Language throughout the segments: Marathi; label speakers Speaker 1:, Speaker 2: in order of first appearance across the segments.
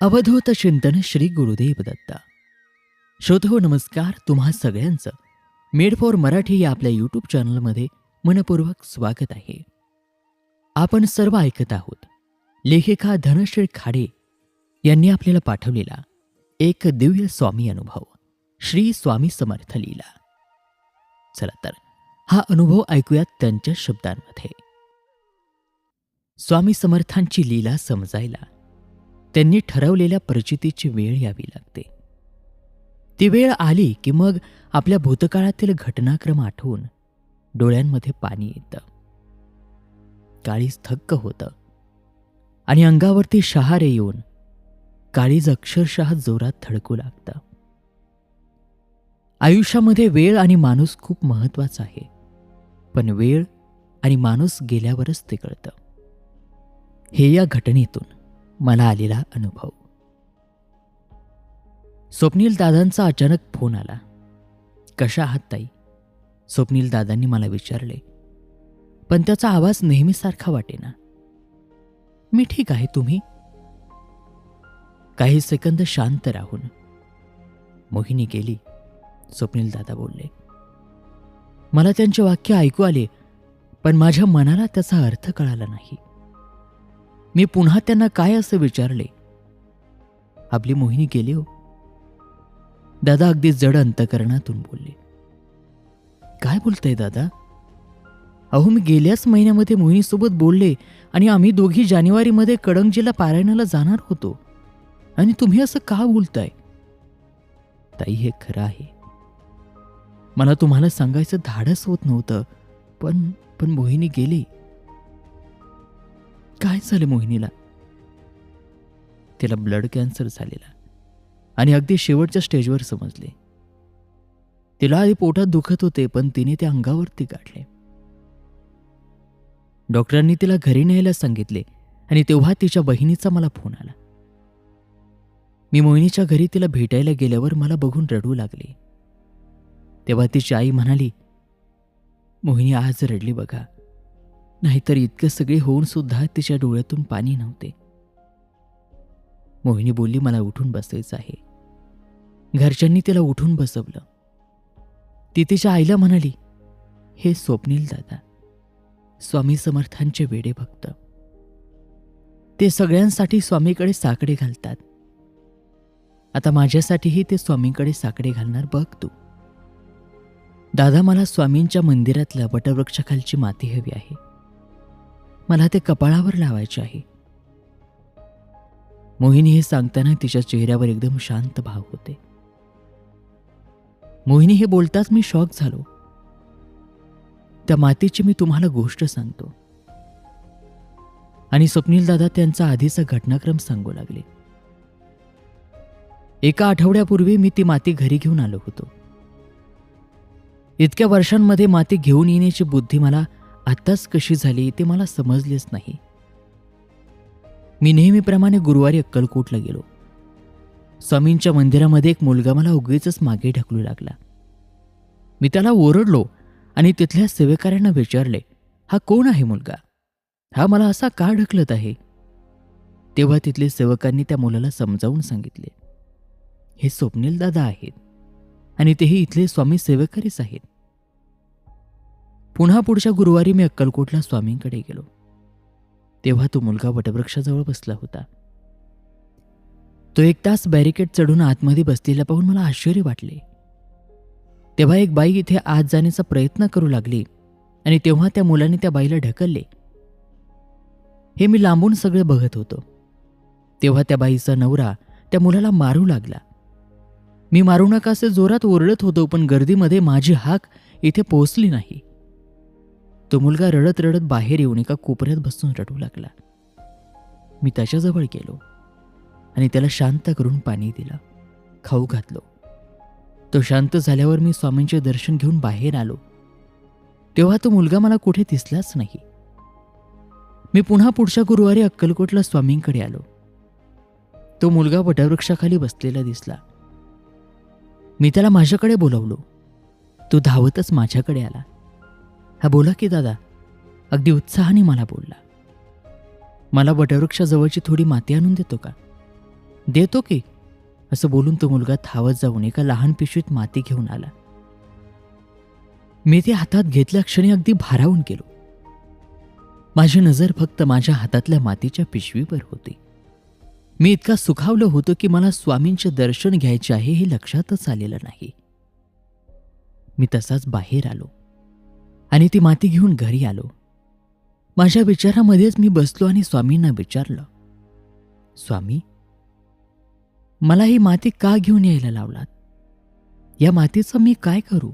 Speaker 1: अवधूत चिंतन श्री गुरुदेव दत्ता. श्रोतो नमस्कार तुम्हा सगळ्यांचं. मेड फॉर मराठी या आपल्या यूट्यूब चॅनलमध्ये मनपूर्वक स्वागत आहे. आपण सर्व ऐकत आहोत. लेखिका धनश्री खाडे यांनी आपल्याला पाठवलेला एक दिव्य स्वामी अनुभव श्री स्वामी समर्थ लीला. चला तर हा अनुभव ऐकूयात त्यांच्या शब्दांमध्ये. स्वामी समर्थांची लीला समजायला त्यांनी ठरवलेल्या परिचितीची वेळ यावी लागते. ती वेळ आली की मग आपल्या भूतकाळातील घटनाक्रम आठवून डोळ्यांमध्ये पाणी येतं. काळीज थक्क होतं. आणि अंगावरती शहारे येऊन काळीज अक्षरशः जोरात थडकू लागतं. आयुष्यामध्ये वेळ आणि माणूस खूप महत्त्वाचा आहे. पण वेळ आणि माणूस गेल्यावरच ते कळतं. हे या घटनेतून. मला आलेला अनुभव. स्वप्नील दादांचा अचानक फोन आला. कशा आहात ताई? स्वप्नील दादांनी मला विचारले. पण त्याचा आवाज नेहमीसारखा वाटेना. मी ठीक आहे तुम्ही? काही सेकंद शांत राहून. मोहिनी गेली. स्वप्नील दादा बोलले. मला त्यांचे वाक्य ऐकू आले पण माझ्या मनाला त्याचा अर्थ कळाला नाही. मी पुन्हा त्यांना काय असं विचारले? आपली मोहिनी गेली हो. दादा अगदी जड अंतकरणातून बोलले. काय बोलताय दादा? अहो मी गेल्याच महिन्यामध्ये मोहिनीसोबत बोलले आणि आम्ही दोघी जानेवारीमध्ये कडंगजीला पारायणाला जाणार होतो. आणि तुम्ही असं का बोलताय? ताई हे खरं आहे. मला तुम्हाला सांगायचं धाडस होत नव्हतं पण पण मोहिनी गेली. काय झालं मोहिनीला? तिला ब्लड कॅन्सर झालेला आणि अगदी शेवटच्या स्टेजवर समजले. तिला आधी पोटात दुखत होते पण तिने ते अंगावरती काढले डॉक्टरांनी तिला घरी न्यायला सांगितले आणि तेव्हा तिच्या बहिणीचा मला फोन आला. मी मोहिनीच्या घरी तिला भेटायला गेल्यावर मला बघून रडू लागली. तेव्हा तिची आई म्हणाली मोहिनी आज रडली बघा. नाहीतर इतकं सगळे होऊन सुद्धा तिच्या डोळ्यातून पाणी नव्हते. मोहिनी बोलली मला उठून बसायचं आहे. घरच्यांनी तिला उठून बसवलं. ती तिच्या आईला म्हणाली हे स्वप्नील दादा स्वामी समर्थांचे वेडे भक्त. ते सगळ्यांसाठी स्वामीकडे साकडे घालतात. आता माझ्यासाठीही ते स्वामींकडे साकडे घालणार बघ तू. दादा मला स्वामींच्या मंदिरातल्या वटवृक्षाखालची माती हवी आहे. मला ते कपाळावर लावायचे आहे. मोहिनी हे सांगताना तिच्या चेहऱ्यावर एकदम शांत भाव होते. मोहिनी हे बोलताच मी शॉक झालो. त्या मातीची मी तुम्हाला गोष्ट सांगतो. आणि स्वप्नील दादा त्यांचा आधीचा घटनाक्रम सांगू लागले. एका आठवड्यापूर्वी मी ती माती घरी घेऊन आलो होतो. इतक्या वर्षांमध्ये माती घेऊन येण्याची बुद्धी मला आत्ताच कशी झाली ते मला समजलेच नाही. मी नेहमीप्रमाणे गुरुवारी अक्कलकोटला गेलो. स्वामींच्या मंदिरामध्ये एक मुलगा मला उगीच मागे ढकलू लागला. मी त्याला ओरडलो आणि तिथल्या सेवेकऱ्यांना विचारले हा कोण आहे मुलगा? हा मला असा का ढकलत आहे? तेव्हा तिथले सेवकांनी त्या मुलाला समजावून सांगितले हे स्वप्नील दादा आहेत आणि तेही इथले स्वामी सेवेकरीच आहेत. पुन्हा पुढच्या गुरुवारी मी अक्कलकोटला स्वामींकडे गेलो. तेव्हा तो मुलगा वटवृक्षाजवळ बसला होता. तो एक तास बॅरिकेड चढून आतमध्ये बसलेला पाहून मला आश्चर्य वाटले. तेव्हा एक बाई इथे आत जाण्याचा प्रयत्न करू लागली आणि तेव्हा त्या मुलाने त्या बाईला ढकलले. हे मी लांबून सगळे बघत होतो. तेव्हा त्या बाईचा नवरा त्या मुलाला मारू लागला. मी मारू नका असे जोरात ओरडत होतो पण गर्दीमध्ये माझी हाक इथे पोहोचली नाही. तो मुलगा रडत रडत बाहेर येऊन एका कोपऱ्यात बसून रडू लागला. मी त्याच्याजवळ गेलो आणि त्याला शांत करून पाणी दिलं. खाऊ घातलो. तो शांत झाल्यावर मी स्वामींचे दर्शन घेऊन बाहेर आलो. तेव्हा तो मुलगा मला कुठे दिसलाच नाही. मी पुन्हा पुढच्या गुरुवारी अक्कलकोटला स्वामींकडे आलो. तो मुलगा वटवृक्षाखाली बसलेला दिसला. मी त्याला माझ्याकडे बोलवलो. तो धावतच माझ्याकडे आला. हा बोला की दादा. अगदी उत्साहाने मला बोलला. मला वटवृक्षाजवळची थोडी माती आणून देतो का? देतो की. असं बोलून तो मुलगा थावत जाऊन एका लहान पिशवीत माती घेऊन आला. मी ते हातात घेतल्या क्षणी अगदी भारावून गेलो. माझी नजर फक्त माझ्या हातातल्या मातीच्या पिशवीवर होती. मी इतका सुखावलं होतो की मला स्वामींचे दर्शन घ्यायचे आहे हे लक्षातच आलेलं नाही. मी तसाच बाहेर आलो. आणि ती माती घेऊन घरी आलो. माझ्या विचारामध्येच मी बसलो आणि स्वामींना विचारलं स्वामी मला ही माती का घेऊन यायला लावलात? या मातीचं मी काय करू?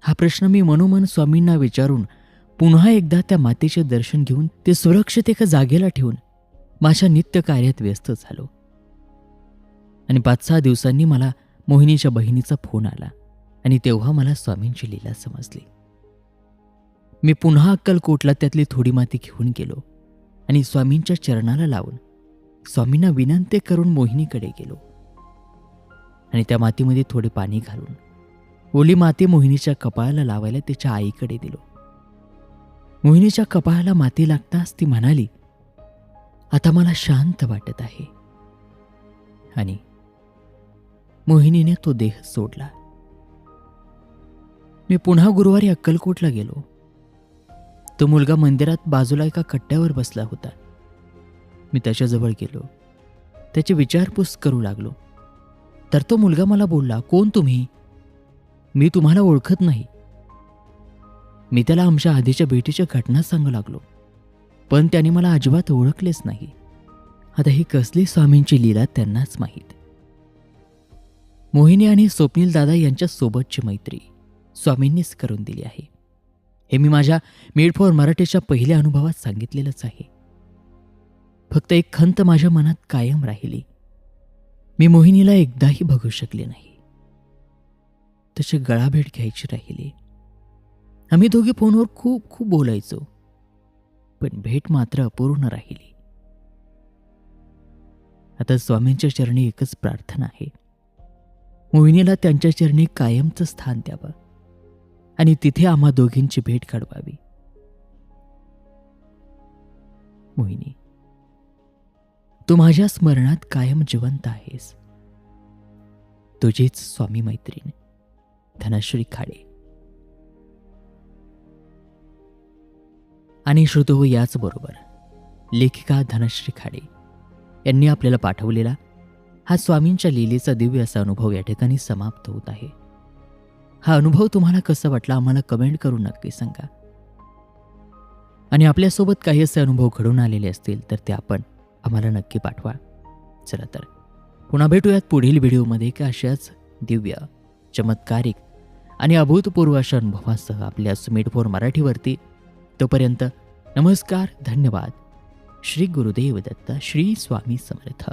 Speaker 1: हा प्रश्न मी मनोमन स्वामींना विचारून पुन्हा एकदा त्या मातेचे दर्शन घेऊन ते सुरक्षित एका जागेला ठेवून माझ्या नित्य कार्यात व्यस्त झालो. आणि पाच सहा दिवसांनी मला मोहिनीच्या बहिणीचा फोन आला आणि तेव्हा मला स्वामींची लीला समजली. मी पुन्हा अक्कलकोटला त्यातली थोडी माती घेऊन गेलो आणि स्वामींच्या चरणाला लावून स्वामींना विनंती करून मोहिनीकडे गेलो. आणि त्या मातीमध्ये थोडे पाणी घालून ओली माती मोहिनीच्या कपाळाला लावायला तिच्या आईकडे दिलो. मोहिनीच्या कपाळाला माती लागताच ती म्हणाली आता मला शांत वाटत आहे. आणि मोहिनीने तो देह सोडला. मी पुन्हा गुरुवारी अक्कलकोटला गेलो. तो मुलगा मंदिरात बाजूला एका कट्ट्यावर बसला होता. मी त्याच्याजवळ गेलो. त्याची विचारपूस करू लागलो. तर तो मुलगा मला बोलला कोण तुम्ही? मी तुम्हाला ओळखत नाही. मी त्याला आमच्या आधीच्या भेटीच्या घटना सांगू लागलो. पण त्याने मला अजिबात ओळखलेच नाही. आता ही कसली स्वामींची लीला त्यांनाच माहीत. मोहिनी आणि स्वप्नील दादा यांच्या सोबतची मैत्री स्वामींनीच करून दिली आहे. हे मी माझ्या मेड फॉर मराठीच्या पहिल्या अनुभवात सांगितलेलंच आहे. फक्त एक खंत माझ्या मनात कायम राहिली. मी मोहिनीला एकदाही बघू शकले नाही. तशी गळाभेट घ्यायची राहिली. आम्ही दोघे फोनवर खूप खूप बोलायचो. पण भेट मात्र अपूर्ण राहिली. आता स्वामींच्या चरणी एकच प्रार्थना आहे. मोहिनीला त्यांच्या चरणी कायमचं स्थान द्यावं. आणि तिथे आम्हा दोघींची भेट घडवावी. मोहिनी तू माझ्या स्मरणात कायम जिवंत आहेस. तुझीच स्वामी मैत्रीण धनश्री खाडे. आणि श्रुतो हो याचबरोबर लेखिका धनश्री खाडे यांनी आपल्याला पाठवलेला हा स्वामींच्या लीलेचा दिव्य असा अनुभव या ठिकाणी समाप्त होत आहे. हा अनुभव तुम्हाला कसा वाटला? आम्हाला कमेंट करून नक्की सांगा. आणि आपल्यासोबत काही असे अनुभव घडून आलेले असतील तर ते आपण आम्हाला नक्की पाठवा. चला तर. पुन्हा भेटूयात पुढील व्हिडिओमध्ये एका अशाच दिव्य चमत्कारिक आणि अभूतपूर्व अशा अनुभवासह आपल्या सुमेट फोर मराठीवरती. तोपर्यंत नमस्कार धन्यवाद. श्री गुरुदेव दत्त श्री स्वामी समर्थ.